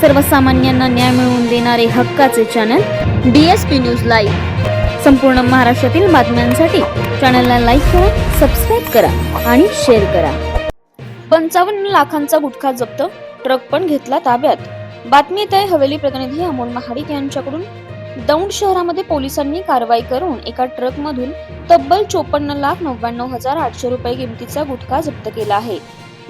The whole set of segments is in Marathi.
सर्वसामान्यांना न्याय मिळवून देणारे हक्काचे channel D S P news live संपूर्ण महाराष्ट्रातील बातम्यांसाठी चॅनलला लाईक करा सबस्क्राईब करा आणि शेअर करा. पंचावन्न लाखांचा गुटखा जप्त ट्रक पण घेतला ताब्यात. बातमी येत आहे हवेली प्रतिनिधी अमोल महाडिक यांच्याकडून. दौंड शहरामध्ये पोलिसांनी कारवाई करून एका ट्रकमधून तब्बल चोपन्न लाख नव्याण्णव हजार आठशे रुपये किमतीचा गुटखा जप्त केला आहे.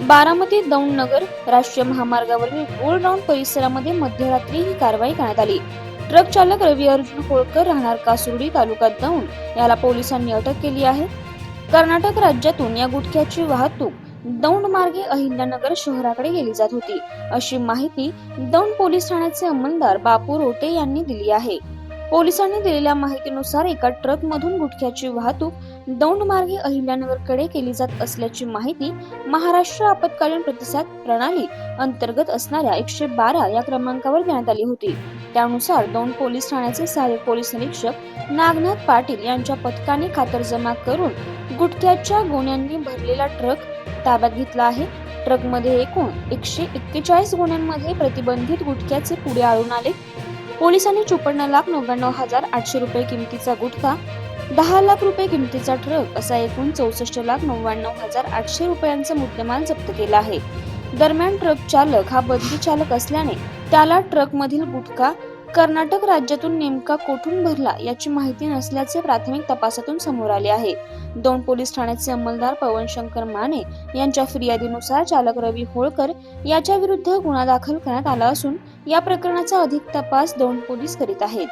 बारामती दौंड नगर राष्ट्रीय महामार्गावरील गोल राऊंड परिसरामध्ये मध्यरात्री ही कारवाई करण्यात आली. ट्रक चालक रवी अर्जुन होळकर राहणार कासुर्डी तालुक्यात दौंड. याला पोलिसांनी अटक केली आहे. कर्नाटक राज्यातून या गुटख्याची वाहतूक दौंड मार्गे अहिल्यानगर शहराकडे गेली जात होती. अशी माहिती दौंड पोलीस ठाण्याचे अंमलदार बापू रोटे यांनी दिली आहे. पोलिसांनी दिलेल्या माहितीनुसार एका ट्रक मधून गुटख्याची वाहतूक दौंड मार्गे अहिल्यानगरकडे केली जात असल्याची माहिती महाराष्ट्र आपत्कालीन प्रतिसाद प्रणाली अंतर्गत असणाऱ्या एकशे बारा या क्रमांकावर देण्यात आली होती. त्यानुसार दौंड पोलीस ठाण्याचे सहाय्यक पोलीस निरीक्षक नागनाथ पाटील यांच्या पथकाने खातरजमा करून गुटख्याच्या गोण्यांनी भरलेला ट्रक ताब्यात घेतला आहे. ट्रकमध्ये एकूण एकशे एक्केचाळीस गुन्ह्यांमध्ये प्रतिबंधित गुटख्याचे पुढे आढळून आले. पोलिसांनी चोपन्न लाख नव्याण्णव हजार आठशे रुपये किमतीचा गुटखा दहा लाख रुपये किमतीचा ट्रक असा एकूण चौसष्ट लाख नव्याण्णव हजार आठशे रुपयांचा मुद्देमाल जप्त केला आहे. दरम्यान ट्रक चालक हा बदली चालक असल्याने त्याला ट्रकमधील गुटखा कर्नाटक राज्यातून नेमका कोठून भरला याची माहिती नसल्याचे प्राथमिक तपासातून समोर आले आहे. दोन पोलीस ठाण्याचे अंमलदार पवन शंकर माने यांच्या फिर्यादीनुसार चालक रवी होळकर याच्या विरुद्ध गुन्हा दाखल करण्यात आला असून या प्रकरणाचा अधिक तपास दोन पोलीस करीत आहेत.